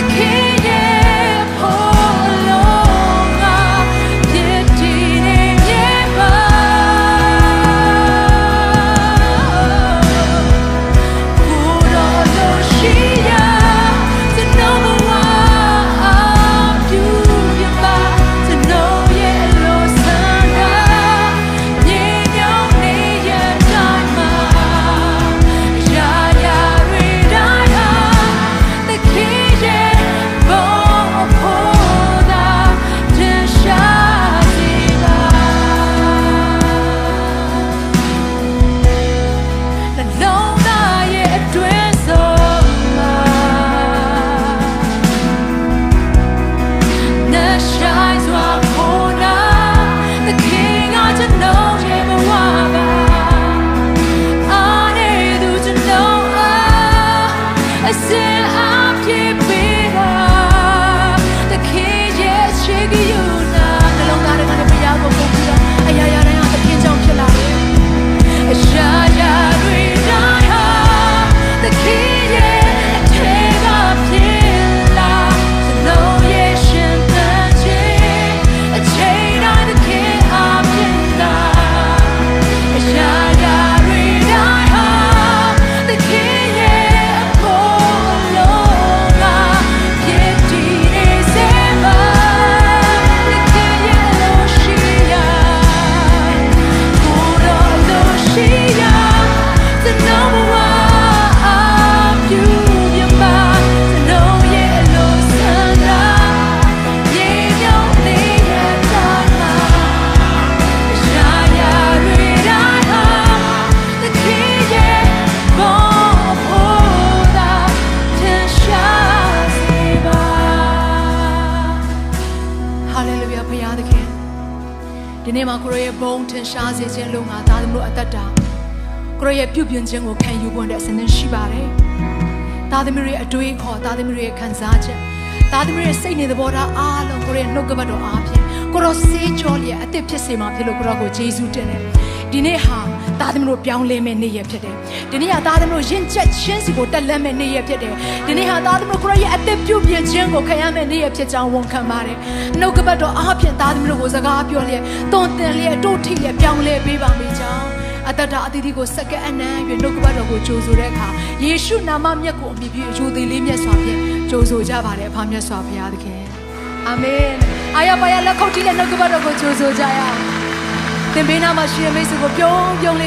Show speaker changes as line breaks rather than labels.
the king. ဒီနေ့မှာကိုရောရဲ့ဘုံထင်ရှားစေခြင်းလုံးငါသားသမီးတို့အသက်တာကိုရောရဲ့ပြုပြင်ခြင်းကိုခံယူဖို့အတွက်အစဉ်သင်းရှိပါတယ်သားသမီးတွေရဲ့အတွေးခေါ်သားသမီးတွေရဲ့ခံစားချက်သားသမီးတွေရဲ့စိတ်နေသဘောထားအားလုံးကိုရောရဲ့နှုတ်ကပတ်တော်အားဖြင့်ကိုရောစေးကြောလျက်အသက်ဖြစ်စေမှာဖြစ်လို့ကိုရောကိုယေရှုတင်တယ် ဒီနေ့ဟာသားသမီးတို့ပြောင်းလဲမဲ့နေ့ရက်ဖြစ်တယ်ဒီနေ့ဟာသားသမီးတို့ယဉ်ချက်ချင်းစီကိုတက်လက်မဲ့နေ့ရက်ဖြစ်တယ်ဒီနေ့ဟာသားသမီးတို့ကိုရောရဲ့အသက်ပြုပြင်ခြင်းကိုခံရမဲ့နေ့ရက်ဖြစ်ကြောင်းဝန်ခံပါတယ်နှုတ်ကပတ်တော်အားဖြင့်သားသမီးတို့ကိုစကားပြောလျက်တွန်တင်လျက်တို့ထိလျက်ပြောင်းလဲပေးပါမိကြောင်းအတ္တတာအသီးသီးကိုစက္ကန့်အနံ့၍နှုတ်ကပတ်တော်ကိုကြိုဆိုတဲ့အခါယေရှုနာမမြတ်ကိုအမိပြုအကျိုးသေးလေးမြတ်စွာဖြင့်ကြိုဆိုကြပါတယ်အဖမြတ်စွာဘုရားသခင်အာမင်အာရပါရလက်ခုပ်တီးလက်နှုတ်ကပတ်တော်ကိုကြိုဆိုကြရအောင် သင်ဘေးနာမှာရှိတဲ့မိတ်ဆွေကိုပြုံးပြုံးလေး